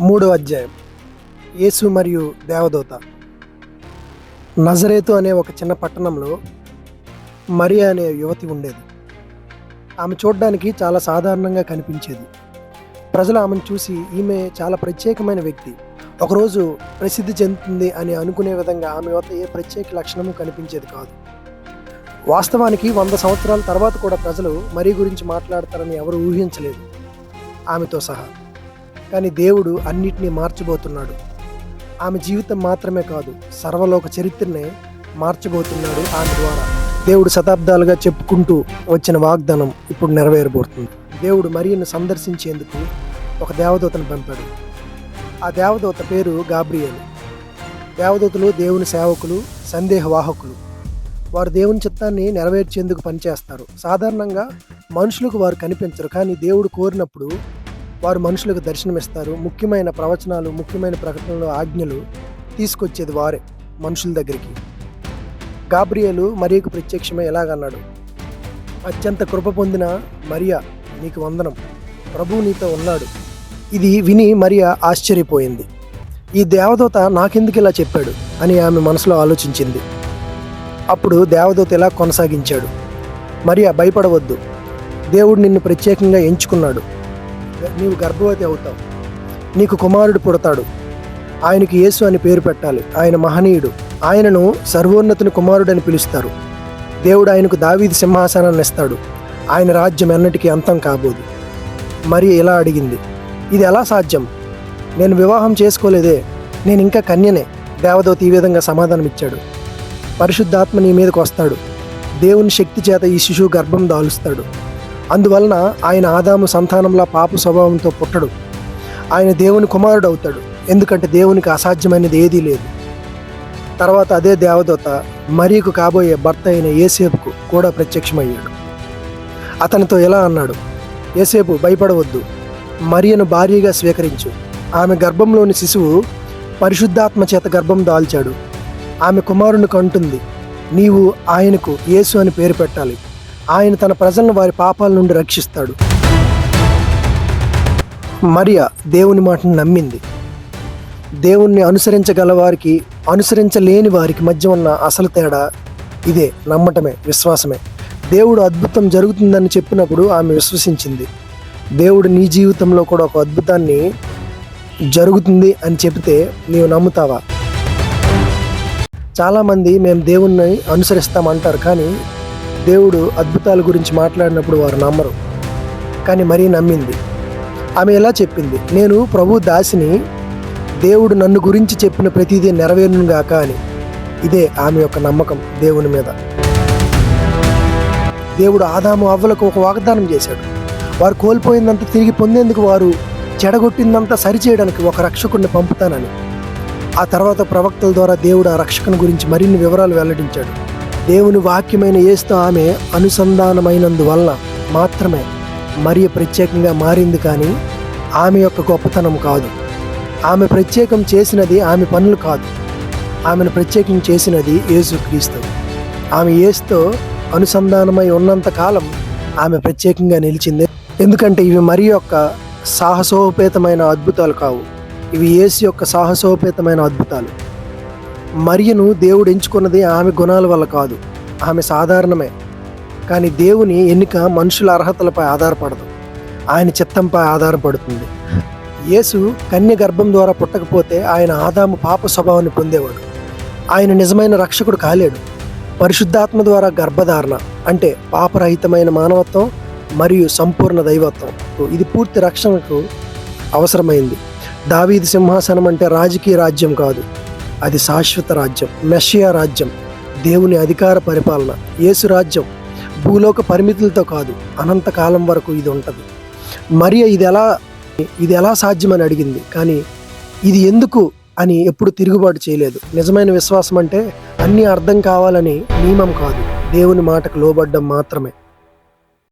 మూడో అధ్యాయం. యేసు మరియు దేవదూత. నజరేతు అనే ఒక చిన్న పట్టణంలో మరియా అనే యువతి ఉండేది. ఆమె చూడడానికి చాలా సాధారణంగా కనిపించేది. ప్రజలు ఆమెను చూసి ఈమె చాలా ప్రత్యేకమైన వ్యక్తి. ఒకరోజు ప్రసిద్ధి చెందుతుంది అని అనుకునే విధంగా ఆమె వద్ద ఏ ప్రత్యేక లక్షణము కనిపించేది కాదు. వాస్తవానికి వంద సంవత్సరాల తర్వాత కూడా ప్రజలు మరీ గురించి మాట్లాడతారని ఎవరు ఊహించలేదు. ఆమెతో సహా. కానీ దేవుడు అన్నిటినీ మార్చబోతున్నాడు. ఆమె జీవితం మాత్రమే కాదు సర్వలోక చరిత్రనే మార్చబోతున్నాడు ఆమె ద్వారా. దేవుడు శతాబ్దాలుగా చెప్పుకుంటూ వచ్చిన వాగ్దానం ఇప్పుడు నెరవేరబోతుంది. దేవుడు మరియను సందర్శించేందుకు ఒక దేవదూతను పంపాడు. ఆ దేవదూత పేరు గాబ్రియల్. దేవదూతలు దేవుని సేవకులు సందేహవాహకులు. వారు దేవుని చిత్తాన్ని నెరవేర్చేందుకు పనిచేస్తారు. సాధారణంగా మనుషులకు వారు కనిపించరు కానీ దేవుడు కోరినప్పుడు వారు మనుషులకు దర్శనమిస్తారు. ముఖ్యమైన ప్రవచనాలు ముఖ్యమైన ప్రకటనలు ఆజ్ఞలు తీసుకొచ్చేది వారే మనుషుల దగ్గరికి. గాబ్రియలు మరియకు ప్రత్యక్షమే ఎలాగన్నాడు? అత్యంత కృప పొందిన మరియా నీకు వందనం. ప్రభు నీతో ఉన్నాడు. ఇది విని మరియా ఆశ్చర్యపోయింది. ఈ దేవదూత నాకెందుకు ఇలా చెప్పాడు? అని ఆమె మనసులో ఆలోచించింది. అప్పుడు దేవదూత ఇలా కొనసాగించాడు. మరియా భయపడవద్దు. దేవుడు నిన్ను ప్రత్యేకంగా ఎంచుకున్నాడు. నీవు గర్భవతి అవుతావు. నీకు కుమారుడు పుడతాడు. ఆయనకి యేసు అని పేరు పెట్టాలి. ఆయన మహనీయుడు. ఆయనను సర్వోన్నతుని కుమారుడని పిలుస్తారు. దేవుడు ఆయనకు దావీది సింహాసనాన్ని ఇస్తాడు. ఆయన రాజ్యం ఎన్నటికీ అంతం కాబోదు. మరి ఇలా అడిగింది? ఇది ఎలా సాధ్యం? నేను వివాహం చేసుకోలేదే. నేను ఇంకా కన్యనే. దేవదూత ఈ విధంగా సమాధానం ఇచ్చాడు పరిశుద్ధాత్మ నీ మీదకి వస్తాడు. దేవుని శక్తి చేత ఈ శిశువు గర్భం దాలుస్తాడు. అందువలన ఆయన ఆదాము సంతానంలా పాప స్వభావంతో పుట్టడు. ఆయన దేవుని కుమారుడు అవుతాడు. ఎందుకంటే దేవునికి అసాధ్యమైనది ఏదీ లేదు. తర్వాత అదే దేవదూత మరీకు కాబోయే భర్త అయిన ఏసేపుకు కూడా ప్రత్యక్షమయ్యాడు. అతనితో ఎలా అన్నాడు? ఏసేపు భయపడవద్దు. మరియను భార్యగా స్వీకరించు. ఆమె గర్భంలోని శిశువు పరిశుద్ధాత్మ చేత గర్భం దాల్చాడు. ఆమె కుమారుని కంటుంది. నీవు ఆయనకు యేసు అని పేరు పెట్టాలి. ఆయన తన ప్రజలను వారి పాపాల నుండి రక్షిస్తాడు. మరియా దేవుని మాటను నమ్మింది. దేవుణ్ణి అనుసరించగల వారికి అనుసరించలేని వారికి మధ్య ఉన్న అసలు తేడా ఇదే నమ్మటమే విశ్వాసమే. దేవుడు అద్భుతం జరుగుతుందని చెప్పినప్పుడు ఆమె విశ్వసించింది. దేవుడు నీ జీవితంలో కూడా ఒక అద్భుతాన్ని జరుగుతుంది అని చెబితే నీవు నమ్ముతావా? చాలామంది మేము దేవుణ్ణి అనుసరిస్తామంటారు కానీ దేవుడు అద్భుతాల గురించి మాట్లాడినప్పుడు వారు నమ్మరు. కానీ మరీ నమ్మింది. ఆమె ఎలా చెప్పింది? నేను ప్రభు దాసిని దేవుడు నన్ను గురించి చెప్పిన ప్రతిదీ నెరవేరునుగాక అని. ఇదే ఆమె యొక్క నమ్మకం దేవుని మీద. దేవుడు ఆదాము అవ్వలకు ఒక వాగ్దానం చేశాడు. వారు కోల్పోయిందంతా తిరిగి పొందేందుకు వారు చెడగొట్టిందంతా సరిచేయడానికి ఒక రక్షకుడిని పంపుతానని. ఆ తర్వాత ప్రవక్తల ద్వారా దేవుడు ఆ రక్షకుని గురించి మరిన్ని వివరాలు వెల్లడించాడు. దేవుని వాక్యమైన ఏస్తూ ఆమె అనుసంధానమైనందువలన మాత్రమే మరియు ప్రత్యేకంగా మారింది కానీ ఆమె యొక్క గొప్పతనం కాదు. ఆమె ప్రత్యేకం చేసినది ఆమె పనులు కాదు. ఆమెను ప్రత్యేకం చేసినది యేసుక్రీస్తు ఆమె ఏస్తో అనుసంధానమై ఉన్నంత కాలం ఆమె ప్రత్యేకంగా నిలిచింది. ఎందుకంటే ఇవి మరి యొక్క సాహసోపేతమైన అద్భుతాలు కావు. ఇవి ఏసు యొక్క సాహసోపేతమైన అద్భుతాలు. మరియను దేవుడు ఎంచుకున్నది ఆమె గుణాల వల్ల కాదు. ఆమె సాధారణమే. కానీ దేవుని ఎన్నిక మనుషుల అర్హతలపై ఆధారపడదు. ఆయన చిత్తంపై ఆధారపడుతుంది. యేసు కన్య గర్భం ద్వారా పుట్టకపోతే ఆయన ఆదాము పాప స్వభావాన్ని పొందేవాడు. ఆయన నిజమైన రక్షకుడు కాలేడు. పరిశుద్ధాత్మ ద్వారా గర్భధారణ అంటే పాపరహితమైన మానవత్వం మరియు సంపూర్ణ దైవత్వం. ఇది పూర్తి రక్షణకు అవసరమైంది. దావీది సింహాసనం అంటే రాజకీయ రాజ్యం కాదు. అది శాశ్వత రాజ్యం మెషియా రాజ్యం దేవుని అధికార పరిపాలన యేసు రాజ్యం భూలోక పరిమితులతో కాదు అనంతకాలం వరకు ఇది ఉంటుంది. మరి ఇది ఎలా ఇది ఎలా సాధ్యమని అడిగింది కానీ ఇది ఎందుకు అని ఎప్పుడు తిరుగుబాటు చేయలేదు. నిజమైన విశ్వాసం అంటే అన్నీ అర్థం కావాలని నియమం కాదు దేవుని మాటకు లోబడ్డం మాత్రమే.